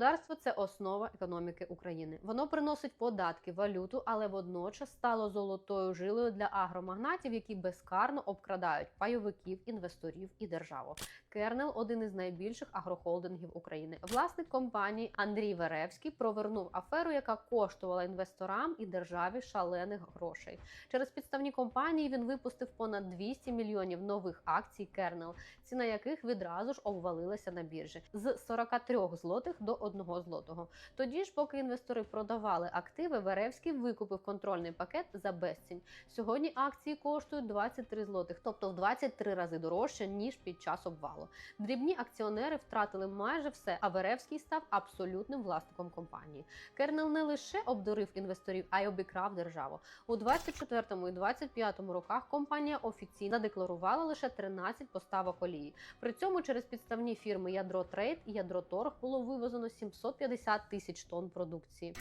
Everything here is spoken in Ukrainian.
Господарство це основа економіки України. Воно приносить податки, валюту, але водночас стало золотою жилою для агромагнатів, які безкарно обкрадають пайовиків, інвесторів і державу. Кернел один із найбільших агрохолдингів України. Власник компанії Андрій Веревський провернув аферу, яка коштувала інвесторам і державі шалених грошей. Через підставні компанії він випустив понад 200 мільйонів нових акцій Кернел, ціна яких відразу ж обвалилася на біржі з 43 злотих до 1 злотого. Тоді ж, поки інвестори продавали активи, Веревський викупив контрольний пакет за безцінь. Сьогодні акції коштують 23 злотих, тобто в 23 рази дорожче ніж під час обвалу. Дрібні акціонери втратили майже все, а Веревський став абсолютним власником компанії. Кернел не лише обдурив інвесторів, а й обікрав державу. У 24 і 25 роках компанія офіційно декларувала лише 13 поставок олії. При цьому через підставні фірми Ядро Трейд і Ядро Торг було вивезено 750 тисяч тонн продукції.